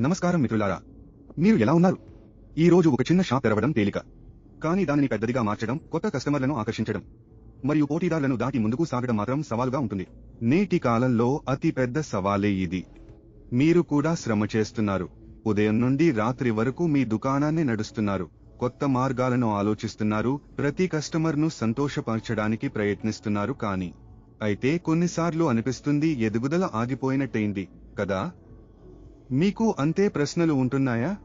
నమస్కారం మిత్రులారా. మీరు ఎలా ఉన్నారు? ఈ రోజు ఒక చిన్న షాప్ తెరవడం తేలిక. కానీ దానిని పెద్దదిగా మార్చడం కొత్త కస్టమర్లను ఆకర్షించడం మరియు పోటీదారులను దాటి ముందుకు సాగడం మాత్రం సవాలుగా ఉంటుంది. నేటి కాలంలో అతి పెద్ద సవాలే ఇది. మీరు కూడా శ్రమ చేస్తున్నారు. ఉదయం నుండి రాత్రి వరకు మీ దుకాణాన్ని నడుస్తున్నారు. కొత్త మార్గాలను ఆలోచిస్తున్నారు. ప్రతి కస్టమర్ను సంతోషపరచడానికి ప్రయత్నిస్తున్నారు కానీ అయితే కొన్నిసార్లు అనిపిస్తుంది ఎదుగుదల ఆగిపోయినట్టయింది కదా? మీకు అంతే ప్రశ్నలు ఉంటున్నాయా?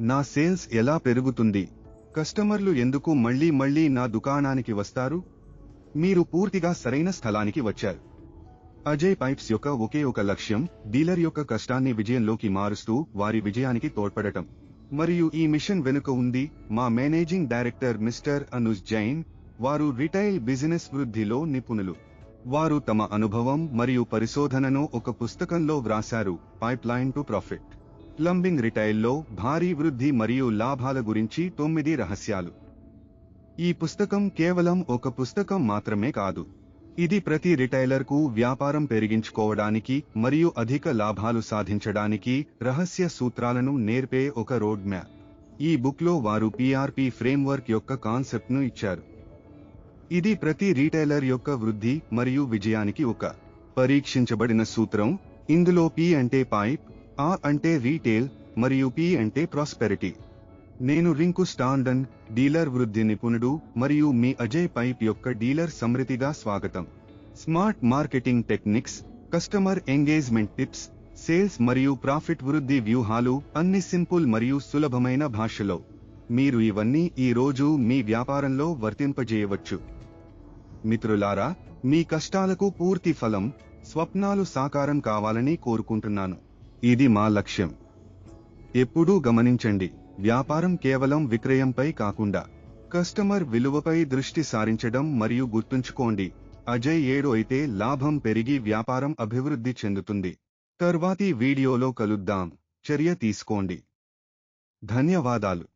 నా సేల్స్ ఎలా పెరుగుతుంది? కస్టమర్లు ఎందుకు మళ్ళీ మళ్ళీ నా దుకాణానికి వస్తారు? మీరు పూర్తిగా సరైన స్థలానికి వచ్చారు. అజయ్ పైప్స్ యొక్క ఒకే ఒక లక్ష్యం డీలర్ యొక్క కష్టాన్ని విజయంలోకి మారుస్తూ వారి విజయానికి తోడ్పడటం. మరియు ఈ మిషన్ వెనుక ఉంది మా managing director Mr Anuj Jain వారు రిటైల్ బిజినెస్ వృద్ధిలో నిపుణులు. వారు తమ అనుభవం మరియు పరిశోధనను ఒక పుస్తకంలో వ్రాశారు. పైప్లైన్ టు ప్రాఫిట్ ప్లంబింగ్ రిటైల్లో భారీ వృద్ధి మరియు లాభాల గురించి తొమ్మిది రహస్యాలు. ఈ పుస్తకం కేవలం ఒక పుస్తకం మాత్రమే కాదు. ఇది ప్రతి రిటైలర్కు వ్యాపారం పెరిగించుకోవడానికి మరియు అధిక లాభాలు సాధించడానికి రహస్య సూత్రాలను నేర్పే ఒక రోడ్ మ్యాప్ ఈ బుక్లో వారు పిఆర్పి ఫ్రేమ్వర్క్ యొక్క కాన్సెప్ట్ను ఇచ్చారు. ఇది ప్రతి రీటైలర్ యొక్క వృద్ధి మరియు విజయానికి ఒక పరీక్షించబడిన సూత్రం. ఇందులో పి అంటే పైప్ ఆ అంటే రీటైల్ మరియు పి అంటే ప్రాస్పెరిటీ నేను రింకు స్టాండన్ డీలర్ వృద్ధి నిపుణుడు మరియు మీ అజయ్ పైప్ యొక్క డీలర్ సమృద్ధిగా స్వాగతం. Smart marketing techniques customer engagement tips sales మరియు ప్రాఫిట్ వృద్ధి వ్యూహాలు అన్ని సింపుల్ మరియు సులభమైన భాషలో. మీరు ఇవన్నీ ఈ రోజు మీ వ్యాపారంలో వర్తింపజేయవచ్చు. మిత్రులారా మీ కష్టాలకు పూర్తి ఫలం స్వప్నాలు సాకారం కావాలని కోరుకుంటున్నాను. ఇది మా లక్ష్యం. ఎప్పుడూ గమనించండి వ్యాపారం కేవలం విక్రయంపై కాకుండా కస్టమర్ విలువపై దృష్టి సారించడం మరియు గుర్తుంచుకోండి అజయ్ ఏడు అయితే లాభం పెరిగి వ్యాపారం అభివృద్ధి చెందుతుంది. తర్వాతి వీడియోలో కలుద్దాం. చర్య తీసుకోండి. ధన్యవాదాలు.